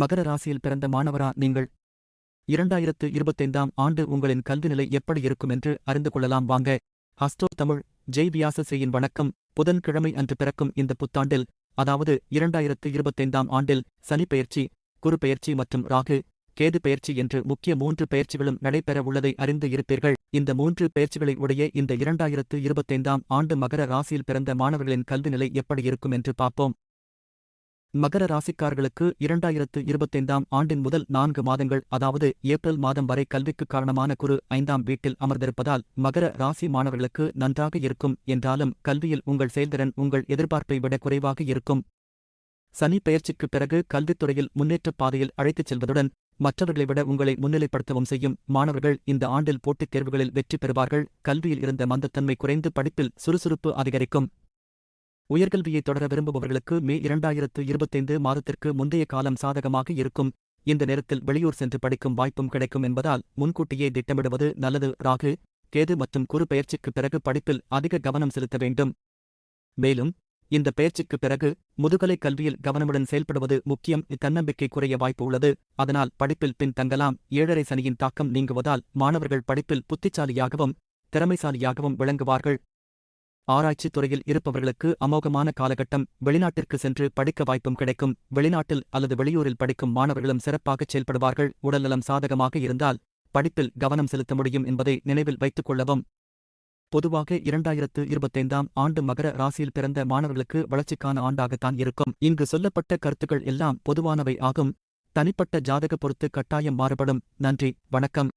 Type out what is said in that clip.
மகர ராசியில் பிறந்த மாணவரா நீங்கள்? இரண்டாயிரத்து இருபத்தைந்தாம் ஆண்டு உங்களின் கல்வி நிலை எப்படி இருக்கும் என்று அறிந்து கொள்ளலாம் வாங்க. ஹஸ்டோ தமிழ் ஜெய் வியாசசேயின் வணக்கம். புதன்கிழமை அன்று பிறக்கும் இந்த புத்தாண்டில் அதாவது இரண்டாயிரத்து இருபத்தைந்தாம் ஆண்டில் சனி பெயர்ச்சி குரு பெயர்ச்சி மற்றும் ராகு கேது பெயர்ச்சி என்று முக்கிய மூன்று பெயர்ச்சிகளும் நடைபெற உள்ளதை அறிந்து இருப்பீர்கள். இந்த மூன்று பெயர்ச்சிகளை உடைய இந்த இரண்டாயிரத்து இருபத்தைந்தாம் ஆண்டு மகர ராசியில் பிறந்த மாணவர்களின் கல்வி நிலை எப்படி இருக்கும் என்று பார்ப்போம். மகர ராசிக்காரர்களுக்கு இரண்டாயிரத்து இருபத்தைந்தாம் ஆண்டின் முதல் நான்கு மாதங்கள் அதாவது ஏப்ரல் மாதம் வரை கல்விக்கு காரணமான குரு ஐந்தாம் வீட்டில் அமர்ந்திருப்பதால் மகர ராசி மாணவர்களுக்கு நன்றாக இருக்கும். என்றாலும் கல்வியில் உங்கள் செயல்திறன் உங்கள் எதிர்பார்ப்பை விட குறைவாக இருக்கும். சனி பெயர்ச்சிக்குப் பிறகு கல்வித்துறையில் முன்னேற்றப் பாதையில் அழைத்துச் செல்வதுடன் மற்றவர்களை விட உங்களை முன்னிலைப்படுத்தவும் செய்யும் மாணவர்கள் இந்த ஆண்டில் போட்டித் தேர்வுகளில் வெற்றி பெறுவார்கள். கல்வியில் இருந்த மந்தத்தன்மை குறைந்து படிப்பில் சுறுசுறுப்பு அதிகரிக்கும். உயர்கல்வியை தொடர விரும்புபவர்களுக்கு மே இரண்டாயிரத்து இருபத்தைந்து மாதத்திற்கு முந்தைய காலம் சாதகமாக இருக்கும். இந்த நேரத்தில் வெளியூர் சென்று படிக்கும் வாய்ப்பும் கிடைக்கும் என்பதால் முன்கூட்டியே திட்டமிடுவது நல்லது. ராகு கேது மற்றும் குறு பெயர்ச்சிக்குப் பிறகு படிப்பில் அதிக கவனம் செலுத்த வேண்டும். மேலும் இந்த பெயர்ச்சிக்குப் பிறகு முதுகலை கல்வியில் கவனமுடன் செயல்படுவது முக்கியம். தன்னம்பிக்கை குறைய வாய்ப்பு உள்ளது. அதனால் படிப்பில் பின் தங்கலாம் ஏழரை சனியின் தாக்கம் நீங்குவதால் மாணவர்கள் படிப்பில் புத்திசாலியாகவும் திறமைசாலியாகவும் விளங்குவார்கள். ஆராய்ச்சித் துறையில் இருப்பவர்களுக்கு அமோகமான காலகட்டம் வெளிநாட்டிற்கு சென்று படிக்க வாய்ப்பும் கிடைக்கும் வெளிநாட்டில் அல்லது வெளியூரில் படிக்கும் மாணவர்களும் சிறப்பாகச் செயல்படுவார்கள் உடல்நலம் சாதகமாக இருந்தால் படிப்பில் கவனம் செலுத்த முடியும் என்பதை நினைவில் வைத்துக் கொள்ளவும். பொதுவாக இரண்டாயிரத்து இருபத்தைந்தாம் ஆண்டு மகர ராசியில் பிறந்த மாணவர்களுக்கு வளர்ச்சிக்கான ஆண்டாகத்தான் இருக்கும். இங்கு சொல்லப்பட்ட கருத்துக்கள் எல்லாம் பொதுவானவை ஆகும். தனிப்பட்ட ஜாதக பொறுத்து கட்டாயம் மாறுபடும். நன்றி வணக்கம்.